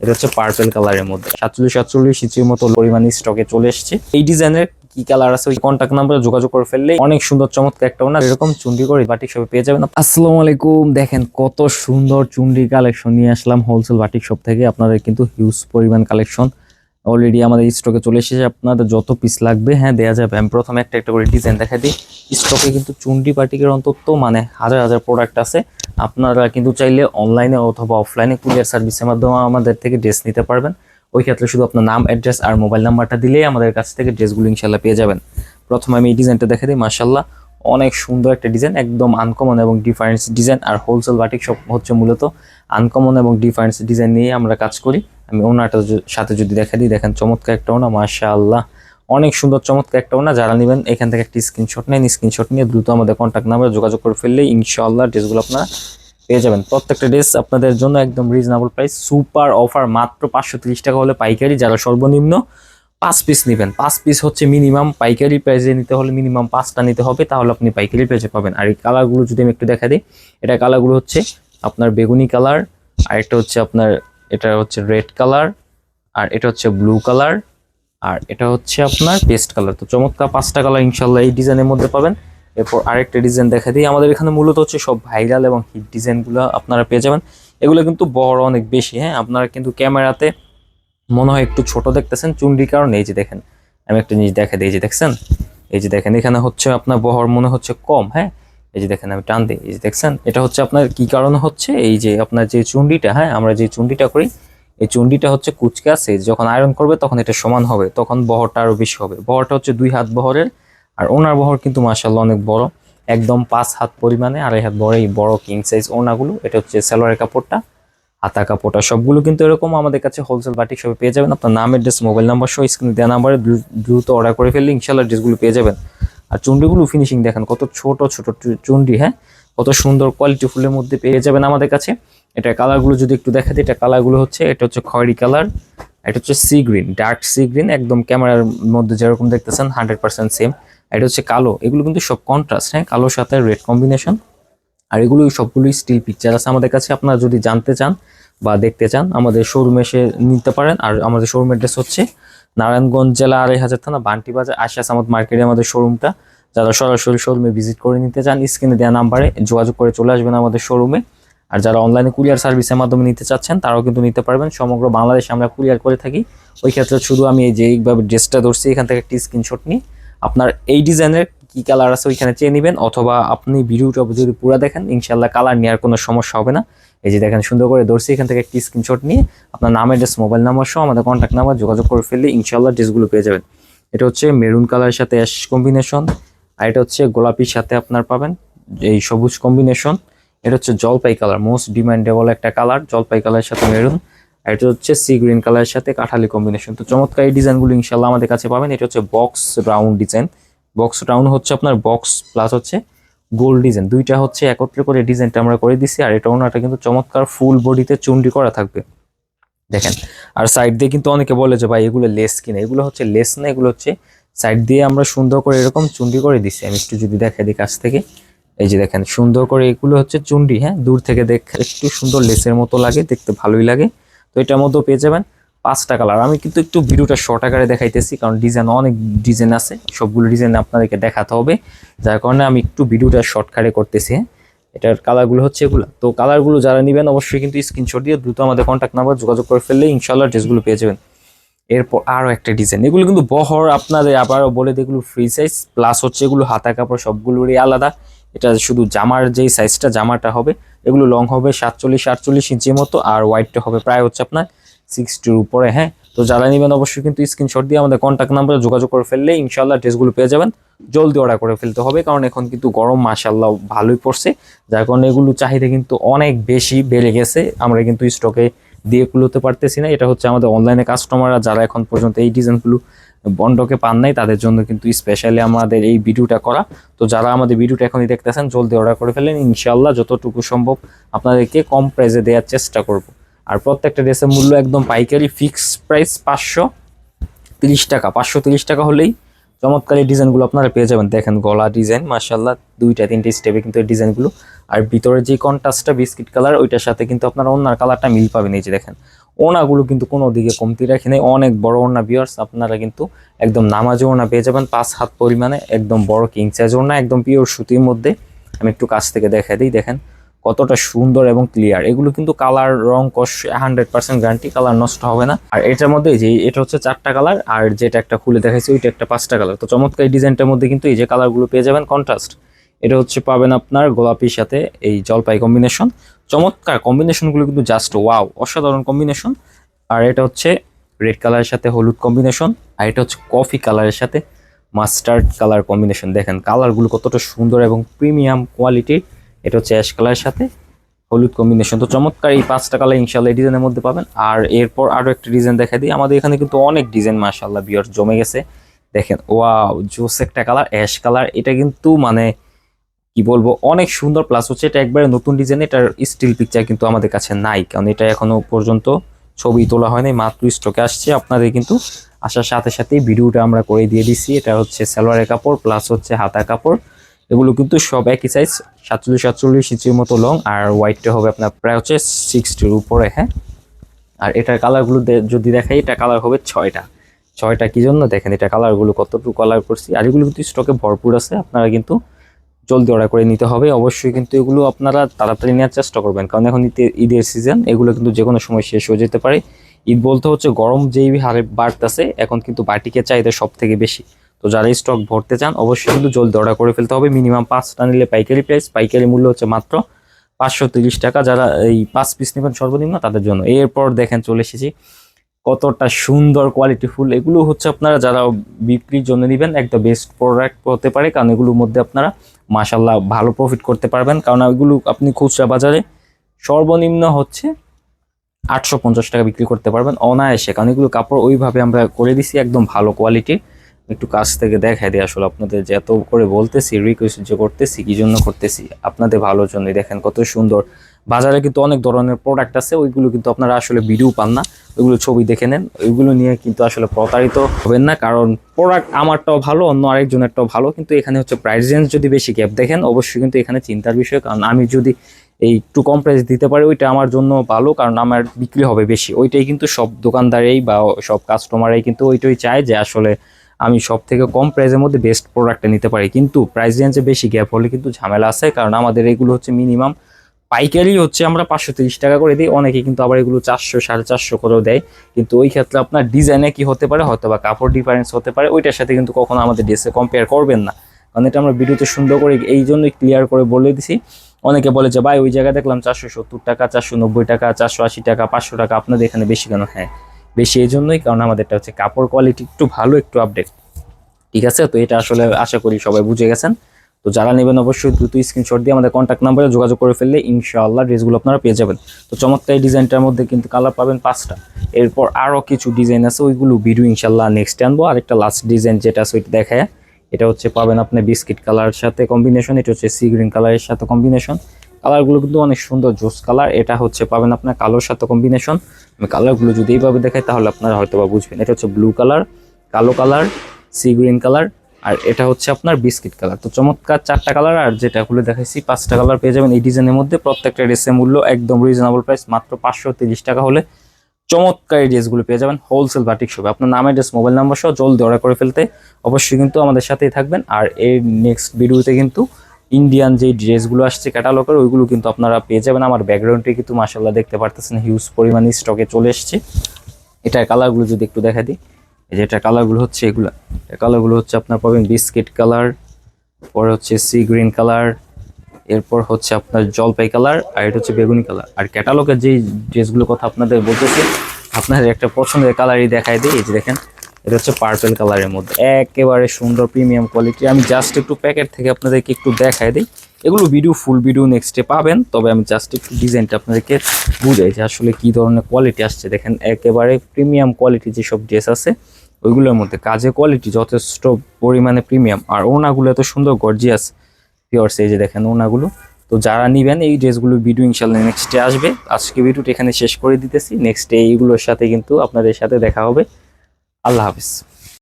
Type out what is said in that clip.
এটা হচ্ছে পার্পেল কালারের মধ্যে। সাতচল্লিশ সাতচল্লিশ ইঞ্চির মতো পরিমাণ স্টকে চলে এসছে। এই ডিজাইনের কি কালার আছে, ওই কন্ট্যাক্ট নাম্বারে যোগাযোগ করে ফেললে অনেক সুন্দর চমৎকার একটা ওনার এরকম চুন্ডি করে বাটিক শপে পেয়ে যাবেন। আসসালামু আলাইকুম, দেখেন কত সুন্দর চুন্ডি কালেকশন নিয়ে আসলাম হোলসেল বাটিক শপ থেকে। আপনাদের কিন্তু হিউজ পরিমাণ কালেকশন অলরেডি আমাদের স্টকে চলে এসেছে। আপনাদের যত পিস লাগবে হ্যাঁ দেওয়া যাবে। আমি প্রথমে একটা একটা করে ডিজাইন দেখা দিই। স্টকে কিন্তু চুন্ডি পাটিকের অন্তত মানে হাজার হাজার প্রোডাক্ট আছে। আপনারা কিন্তু চাইলে অনলাইনে অথবা অফলাইনে কুরিয়ার সার্ভিসের মাধ্যমে আমাদের থেকে ড্রেস নিতে পারবেন। ওই ক্ষেত্রে শুধু আপনার নাম অ্যাড্রেস আর মোবাইল নাম্বারটা দিলেই আমাদের কাছ থেকে ড্রেসগুলো ইনশাল্লাহ পেয়ে যাবেন। প্রথমে আমি এই ডিজাইনটা দেখা দিই মার্শাল্লাহ অনেক সুন্দর একটা ডিজাইন একদম আনকমন এবং ডিফারেন্স ডিজাইন আর হোলসেল বাটিক সব হচ্ছে মূলত আনকমন এবং ডিফারেন্স ডিজাইন নিয়ে আমরা কাজ করি। আমি ওনারটা য- সাথে যদি দেখা দিই, দেখেন চমৎকার একটা ওনা মার্শাল্লাহ অনেক সুন্দর, চমৎকার একটা ওনা। যারা নেবেন, এখান থেকে একটি স্ক্রিনশট নেন স্ক্রিনশট নিয়ে দ্রুত আমাদের কন্ট্যাক্ট নাম্বারে যোগাযোগ করে ফেললেই ইনশাআল্লাহ ড্রেসগুলো আপনারা পেয়ে যাবেন। প্রত্যেকটা ড্রেস আপনাদের জন্য একদম রিজনেবল প্রাইস সুপার অফার মাত্র পাঁচশো টাকা হলে পাইকারি। যারা সর্বনিম্ন পাঁচ পিস নেবেন, পাঁচ পিস হচ্ছে মিনিমাম পাইকারি প্রাইসে নিতে হলে মিনিমাম পাঁচটা নিতে হবে, তাহলে আপনি পাইকারি প্রাইসে পাবেন। আর এই কালারগুলো যদি আমি একটু দেখা দিই, এটা কালারগুলো হচ্ছে আপনার বেগুনি কালার আর এটা হচ্ছে আপনার এটা হচ্ছে রেড কালার, আর এটা হচ্ছে ব্লু কালার, আর এটা হচ্ছে আপনার পেস্ট কালার। তো চমৎকার পাঁচটা কালার ইনশাল্লাহ এই ডিজাইনের মধ্যে পাবেন। এরপর আরেকটা ডিজাইন দেখা দিই। আমাদের এখানে মূলত হচ্ছে সব ভাইরাল এবং হিট ডিজাইনগুলো আপনারা পেয়ে যাবেন। এগুলো কিন্তু বড় অনেক বেশি হ্যাঁ? আপনারা কিন্তু ক্যামেরাতে মনে হয় একটু ছোট দেখতেছেন চুন্ডি কারণ এই যে দেখেন, আমি একটা জিনিস দেখা দিই যে দেখছেন? এই যে দেখেন, এখানে হচ্ছে আপনার বহর মনে হচ্ছে কম হ্যাঁ? এই যে দেখেন, আমি টান দিই। এই যে দেখছেন, এটা হচ্ছে আপনার কি কারণে হচ্ছে? এই যে আপনার যে চুন্ডিটা হ্যাঁ আমরা যে চুন্ডিটা করি, এই চুন্ডিটা হচ্ছে কুচকে আছে। যখন আয়রন করবে, তখন এটা সমান হবে, তখন বহরটা আরও বেশি হবে। বহরটা হচ্ছে দুই হাত বহরের, আর ওনার বহর কিন্তু মাসাল্লাহ অনেক বড়, একদম পাঁচ হাত পরিমাণে, আড়াই হাত বড়, এই বড় কিং সাইজ ওনাগুলো। এটা হচ্ছে সালোয়ারের কাপড়টা, হাতা কাপড়টা, সবগুলো কিন্তু এরকম আমাদের কাছে হোলসেল বাটিক সবে পেয়ে যাবেন। আপনার নাম অ্যাড্রেস মোবাইল নাম্বার সহ স্ক্রিনে দেওয়া নাম্বারে দ্রুত অর্ডার করে ফেললে ইনশাল্লাহ ড্রেসগুলো পেয়ে যাবেন। আর চুন্ডিগুলো ফিনিশিং দেখেন, কত ছোট ছোট চুন্ডি হ্যাঁ? কত সুন্দর কোয়ালিটি ফুলের মধ্যে পেয়ে যাবেন আমাদের কাছে। এটা কালারগুলো যদি একটু দেখা দিই, এটা কালারগুলো হচ্ছে, এটা হচ্ছে খয়েরি কালার এটা হচ্ছে sea green dark sea green একদম ক্যামেরার মধ্যে যেরকম দেখতেছেন হান্ড্রেড পার্সেন্ট সেম এটা হচ্ছে কালো, এগুলো কিন্তু সব কন্ট্রাস্ট হ্যাঁ? কালোর সাথে রেড কম্বিনেশন আর এগুলো সবগুলোই স্টিল পিকচার আছে আমাদের কাছে। আপনারা যদি জানতে চান বা দেখতে চান, আমাদের শোরুমে এসে নিতে পারেন। আর আমাদের শোরুম অ্যাড্রেস হচ্ছে নারায়ণগঞ্জ জেলা আড়াই হাজার থানা, বান্টি বাজার আশা সামত মার্কেটে আমাদের শোরুমটা যারা সরাসরি শোরুমে ভিজিট করে নিতে চান স্ক্রিনে দেওয়া নাম্বারে যোগাযোগ করে চলে আসবেন আমাদের শোরুমে আর যারা অনলাইনে কুরিয়ার সার্ভিসের মাধ্যমে নিতে চাচ্ছেন, তারাও কিন্তু নিতে পারবেন। সমগ্র বাংলাদেশে আমরা কুরিয়ার করে থাকি। ওই ক্ষেত্রে শুধু আমি এই যে এইভাবে ড্রেসটা ধরছি, এখান থেকে একটি স্ক্রিনশট নিই। আপনার এই ডিজাইনের কী কালার আছে ওইখানে চেয়ে নেবেন, অথবা আপনি ভিডিওটা যদি পুরো দেখেন ইনশাল্লাহ কালার নেওয়ার কোনো সমস্যা হবে না। এই যে দেখেন, সুন্দর করে ধরছি, এখান থেকে একটি স্ক্রিনশট নিয়ে আপনার নাম অ্যাড্রেস মোবাইল নাম্বার সহ আমাদের কন্ট্যাক্ট নাম্বার যোগাযোগ করে ফেললে ইনশাল্লাহ ড্রেসগুলো পেয়ে যাবেন। এটা হচ্ছে মেরুন কালারের সাথে অ্যাশ কম্বিনেশন আর এটা হচ্ছে গোলাপির সাথে আপনার পাবেন এই সবুজ কম্বিনেশন এটা হচ্ছে জলপাই কালার মোস্ট ডিমান্ডেবল একটা কালার জলপাই কালারের সাথে মেরুন আর এটা হচ্ছে সি গ্রিন কালারের সাথে কাঠালি কম্বিনেশন তো চমৎকার এই ডিজাইনগুলো ইনশাল্লাহ আমাদের কাছে পাবেন। এটা হচ্ছে box round design box round হচ্ছে আপনার বক্স প্লাস হচ্ছে গোল ডিজাইন। দুইটা হচ্ছে একত্রে করে ডিজাইনটা আমরা করে দিছি, আর এটা ওনাটা কিন্তু চমৎকার ফুল বডিতে চুন্ডি করা থাকবে। দেখেন, আর সাইড দিয়ে কিন্তু অনেকে বলে যে, ভাই, এগুলো লেস কিনা? এগুলো হচ্ছে লেস না, এগুলো হচ্ছে সাইড দিয়ে আমরা সুন্দর করে এরকম চুন্ডি করে দিছি। আমি একটু যদি দেখাই দিই কাছ থেকে। এই যে দেখেন, সুন্দর করে এগুলো হচ্ছে চুন্ডি হ্যাঁ? দূর থেকে দেখ, একটু সুন্দর লেসের মতো লাগে, দেখতে ভালোই লাগে। তো এটার মধ্যেও পেয়ে যাবেন। পাঁচটা কালার আমি কিন্তু একটু ভিডিওটা শর্ট আকারে দেখাইতেছি, কারণ ডিজাইন অনেক ডিজাইন আছে। সবগুলো ডিজাইন আপনাদেরকে দেখাতে হবে। যার কারণে আমি একটু ভিডিওটা শর্ট কারে করতেছি। এটার কালারগুলো হচ্ছে এগুলো। তো কালারগুলো যারা নেবেন, অবশ্যই কিন্তু স্ক্রিনশট দিয়ে দ্রুত আমাদের কন্ট্যাক্ট নাম্বার যোগাযোগ করে ফেললে ইনশাল্লাহ ড্রেসগুলো পেয়ে যাবেন। এরপর আরও একটা ডিজাইন এগুলো কিন্তু বহর আপনাদের আবারও বলে এগুলো ফ্রি সাইজ প্লাস হচ্ছে এগুলো হাতা কাপড় সবগুলোরই আলাদা। এটা শুধু জামার যেই সাইজটা জামাটা হবে, এগুলো লং হবে সাতচল্লিশ আটচল্লিশ ইঞ্চির মতো। আর হোয়াইটটা হবে প্রায় হচ্ছে আপনার সিক্সটির উপরে হ্যাঁ? তো যারা নেবেন অবশ্যই কিন্তু স্ক্রিনশট দিয়ে আমাদের কন্ট্যাক্ট নাম্বারে যোগাযোগ করে ফেললে ইনশাল্লাহ ড্রেসগুলো পেয়ে যাবেন। জলদি অর্ডার করে ফেলতে হবে, কারণ এখন কিন্তু গরম মাসাল্লাহ ভালোই পড়ছে। যার কারণে এগুলো চাহিদা কিন্তু অনেক বেশি বেড়ে গেছে। আমরা কিন্তু স্টকে দিয়ে কুলোতে পারতেছি না। এটা হচ্ছে আমাদের অনলাইনে কাস্টমাররা যারা এখন পর্যন্ত এই ডিজাইনগুলো বন্ডকে পান নাই, তাদের জন্য কিন্তু স্পেশালি আমাদের এই ভিডিওটা করা। তো যারা আমাদের ভিডিওটা এখনই দেখতেছেন, জলদি অর্ডার করে ফেলেন ইনশাল্লাহ যতটুকু সম্ভব আপনাদেরকে কম প্রাইসে দেওয়ার চেষ্টা করব। আর প্রত্যেকটা ড্রেসের মূল্য একদম পাইকারি ফিক্স প্রাইস পাঁচশো তিরিশ টাকা, পাঁচশো তিরিশ টাকা হলেই চমৎকার ডিজাইনগুলো আপনারা পেয়ে যাবেন। দেখেন গলা ডিজাইন মার্শাল্লাহ দুইটা, তিনটে স্টেপে কিন্তু এই ডিজাইনগুলো। আর ভিতরে যে কন্ট্রাস্টটা বিস্কিট কালার ওইটার সাথে কিন্তু আপনারা অন্যার কালারটা মিল পাবেন। এই যে দেখেন ওনাগুলো কিন্তু কোনো দিকে কমতি রাখি নেই। অনেক বড় ওনা বিয়ার্স আপনারা কিন্তু একদম নামাজে ওনা পেয়ে যাবেন। পাঁচ হাত পরিমাণে, একদম বড় কিং সাইজ ওনা একদম পিওর সুতির মধ্যে। আমি একটু কাছ থেকে দেখা দিই, দেখেন। কতটা সুন্দর এবং ক্লিয়ার এগুলো কিন্তু কালার রং, কষ হান্ড্রেড পার্সেন্ট গ্যারান্টি কালার নষ্ট হবে না। আর এটার মধ্যে যে, এটা হচ্ছে চারটা কালার আর যেটা একটা খুলে দেখাইছি, ওইটা একটা পাঁচটা কালার তো চমৎকার এই ডিজাইনটার মধ্যে কিন্তু এই যে কালারগুলো পেয়ে যাবেন কন্ট্রাস্ট এটা হচ্ছে পাবেন আপনার গোলাপির সাথে এই জলপাই কম্বিনেশন চমৎকার কম্বিনেশনগুলো কিন্তু জাস্ট ওয়াও অসাধারণ কম্বিনেশন আর এটা হচ্ছে রেড কালারের সাথে হলুদ কম্বিনেশন আর এটা হচ্ছে কফি কালারের সাথে মাস্টার্ড কালার কম্বিনেশন দেখেন কালারগুলো কতটা সুন্দর এবং প্রিমিয়াম কোয়ালিটির এটা হচ্ছে অ্যাশ কালারের সাথে, হলুদ কম্বিনেশন তো চমৎকার এই পাঁচটা কালার ইনশাল্লাহ ডিজাইনের মধ্যে পাবেন। আর এরপর আরও একটা ডিজাইন দেখা দিই। আমাদের এখানে কিন্তু অনেক ডিজাইন মাশাল্লাহ বিয়ার জমে গেছে। দেখেন, ওয়াও, জোস একটা কালার অ্যাশ কালার এটা কিন্তু মানে কি বলব, অনেক সুন্দর। প্লাস হচ্ছে এটা একবারে নতুন ডিজাইন এটার স্টিল পিকচার কিন্তু আমাদের কাছে নাই। কারণ এটা এখনও পর্যন্ত ছবি তোলা হয়নি মাত্র স্টকে আসছে। আপনাদের কিন্তু আসার সাথে সাথেই ভিডিওটা আমরা করে দিয়ে দিছি। এটা হচ্ছে সালোয়ারের কাপড় প্লাস হচ্ছে হাতা কাপড়। এগুলো কিন্তু সব একই সাইজ সাতচল্লিশ সাতচল্লিশ ইঞ্চির মতো লং আর হোয়াইটটা হবে আপনার প্রায় হচ্ছে সিক্সটির উপরে হ্যাঁ? আর এটার কালারগুলো যদি দেখাই, এটা কালার হবে ছয়টা। ছয়টা কী জন্য? দেখেন, এটা কালারগুলো কতটুকু কালার করছি। আর এগুলো কিন্তু স্টকে ভরপুর আছে, আপনারা কিন্তু জলদি অর্ডার করে নিতে হবে। অবশ্যই কিন্তু এগুলো আপনারা তাড়াতাড়ি নেওয়ার চেষ্টা করবেন, কারণ এখন ঈদে- ঈদের সিজন এগুলো কিন্তু যে কোনো সময় শেষ হয়ে যেতে পারে। ঈদ বলতে হচ্ছে গরম যেই হারে বাড়তেছে, এখন কিন্তু বাটিকে চাহিদা সব থেকে বেশি। তো যারা স্টক ভরতে চান, অবশ্যই কিন্তু জলদি অর্ডার করে ফেলতে হবে। মিনিমাম পাঁচটা নিলে পাইকারি প্রাইস পাইকারি মূল্য হচ্ছে মাত্র পাঁচশো তিরিশ টাকা। যারা এই পাঁচ পিস নেবেন সর্বনিম্ন তাদের জন্য। এরপর দেখেন চলে এসেছি, কতটা সুন্দর কোয়ালিটি ফুল। এগুলো হচ্ছে আপনারা যারা বিক্রির জন্য নেবেন, একটা বেস্ট প্রোডাক্ট হতে পারে। কারণ এগুলোর মধ্যে আপনারা মাসাল্লাহ ভালো প্রফিট করতে পারবেন। কারণ এগুলো আপনি খুচরা বাজারে সর্বনিম্ন হচ্ছে আটশো পঞ্চাশ টাকা বিক্রি করতে পারবেন অনায়াসে। কারণ এগুলো কাপড় ওইভাবে আমরা করে দিছি, একদম ভালো কোয়ালিটির একটু কাছ থেকে দেখাই দিই আসলে আপনাদের যে এত করে বলতেছি রিকোয়েস্ট যে করতেছি, কি জন্য করতেছি, আপনাদের ভালোর জন্যই দেখেন কত সুন্দর। বাজারে কিন্তু অনেক ধরনের প্রোডাক্ট আছে, ওইগুলো কিন্তু আপনারা আসলে ভিডিও পান না। ওইগুলো ছবি দেখে নেন, ওইগুলো নিয়ে কিন্তু আসলে প্রতারিত হবেন না, কারণ প্রোডাক্ট আমারটাও ভালো, অন্য আরেকজনেরটাও ভালো, কিন্তু এখানে হচ্ছে প্রাইস রেঞ্জ যদি বেশি গ্যাপ দেখেন, অবশ্যই কিন্তু এখানে চিন্তার বিষয়, কারণ আমি যদি এই একটু কম প্রাইস দিতে পারি, ওইটা আমার জন্য ভালো, কারণ আমার বিক্রি হবে বেশি। ওইটাই কিন্তু সব দোকানদারেই বা সব কাস্টমারই কিন্তু ওইটাই চায় যে আসলে আমি সব থেকে কম প্রাইসের মধ্যে বেস্ট প্রোডাক্টটা নিতে পারি। কিন্তু প্রাইস রেঞ্জে বেশি গ্যাপ হলে কিন্তু ঝামেলা আছে, কারণ আমাদের এগুলো হচ্ছে মিনিমাম পাইকারি হচ্ছে আমরা পাঁচশো তিরিশ টাকা করে দিই, অনেকে কিন্তু আবার এগুলো চারশো, সাড়ে চারশো করেও দেয়। কিন্তু ওই ক্ষেত্রে আপনার ডিজাইনে কি হতে পারে হয়তো বা কাপড় ডিফারেন্স হতে পারে, ওইটার সাথে কিন্তু কখনো আমাদের ড্রেসে কম্পেয়ার করবেন না। কারণ এটা আমরা ভিডিওতে সুন্দর করে এই জন্যই ক্লিয়ার করে বলে দিছি। অনেকে বলে যে, ভাই, ওই জায়গায় দেখলাম চারশো সত্তর টাকা, চারশো নব্বই টাকা, চারশো আশি টাকা, পাঁচশো টাকা, আপনাদের এখানে বেশি কেন? হ্যাঁ বেশি এই জন্যই কারণ আমাদেরটা হচ্ছে কাপড় কোয়ালিটি একটু ভালো, একটু আপডেট ঠিক আছে? তো এটা আসলে আশা করি সবাই বুঝে গেছেন। তো যারা নেবেন অবশ্যই দ্রুত স্ক্রিনশট দিয়ে আমাদের কন্ট্যাক্ট নাম্বারে যোগাযোগ করে ফেললে ইনশাআল্লাহ ড্রেসগুলো আপনারা পেয়ে যাবেন। তো চমৎকার এই ডিজাইনটার মধ্যে কিন্তু কালার পাবেন পাঁচটা। এরপর আরও কিছু ডিজাইন আছে, ওইগুলো ভিডিও ইনশাল্লাহ নেক্সট আনব। আরেকটা লাস্ট ডিজাইন যেটা আছে, ওইটা দেখায়। এটা হচ্ছে পাবেন আপনি বিস্কিট কালারের সাথে কম্বিনেশন এটা হচ্ছে সি গ্রিন কালারের সাথে কম্বিনেশন কালারগুলো কিন্তু অনেক সুন্দর জোস কালার এটা হচ্ছে পাবেন আপনার কালোর সাথে কম্বিনেশন আমি কালারগুলো যদি এইভাবে দেখাই, তাহলে আপনারা হয়তো বা বুঝবেন। এটা হচ্ছে ব্লু কালার কালো কালার সি গ্রিন কালার আর এটা হচ্ছে আপনার বিস্কিট কালার তো চমৎকার চারটা কালার আর যেটা খুলে দেখাইছি, পাঁচটা কালার পেয়ে যাবেন এই ডিজাইনের মধ্যে। প্রত্যেকটা ড্রেসের মূল্য একদম রিজনেবল প্রাইস মাত্র পাঁচশো টাকা হলে চমৎকার এই ড্রেসগুলো পেয়ে যাবেন হোলসেল বাটিক শপে আপনার নামের ড্রেস মোবাইল নাম্বার সহ জলদি অর্ডার করে ফেলতে অবশ্যই কিন্তু আমাদের সাথেই থাকবেন। আর এর নেক্সট ভিডিওতে কিন্তু ইন্ডিয়ান যে ড্রেসগুলো আসছে ক্যাটালগের ওইগুলো কিন্তু আপনারা পেয়ে যাবেন। আমার ব্যাকগ্রাউন্ডে কিন্তু মাসাল্লাহ দেখতে পারতেছেন হিউজ পরিমাণে স্টকে চলে এসছে। এটার কালারগুলো যদি একটু দেখা দিই, এই যে এটার কালারগুলো হচ্ছে এগুলো। কালারগুলো হচ্ছে আপনার পাবেন বিস্কিট কালার পরে হচ্ছে সি গ্রিন কালার এরপর হচ্ছে আপনার জলপাই কালার আর এটা হচ্ছে বেগুনি কালার আর ক্যাটালগের যেই ড্রেসগুলোর কথা আপনাদের বলতেছি, আপনাদের একটা পছন্দের কালারই দেখাই দিই, এই যে দেখেন। এটা হচ্ছে পার্পেল কালারের মধ্যে। একেবারে সুন্দর প্রিমিয়াম কোয়ালিটি আমি জাস্ট একটু প্যাকেট থেকে আপনাদেরকে একটু দেখাই দিই। এগুলো ভিডিও ফুল ভিডিও নেক্সটে পাবেন। তবে আমি জাস্ট একটু ডিজাইনটা আপনাদেরকে বুঝাই যে আসলে কি ধরনের কোয়ালিটি আসছে। দেখেন, একেবারে প্রিমিয়াম কোয়ালিটি যেসব ড্রেস আছে, ওইগুলোর মধ্যে কাজের কোয়ালিটি যথেষ্ট পরিমাণে প্রিমিয়াম আর ওনাগুলো এত সুন্দর গর্জিয়াস পিওর এই যে দেখেন ওনাগুলো। তো যারা নিবেন, এই ড্রেসগুলো ভিডিও ইনশাল্লাহ নেক্সটে আসবে। আজকে ভিডিওটা এখানে শেষ করে দিতেছি। নেক্সট এইগুলোর সাথে কিন্তু আপনাদের সাথে দেখা হবে। আল্লাহ হাফিজ।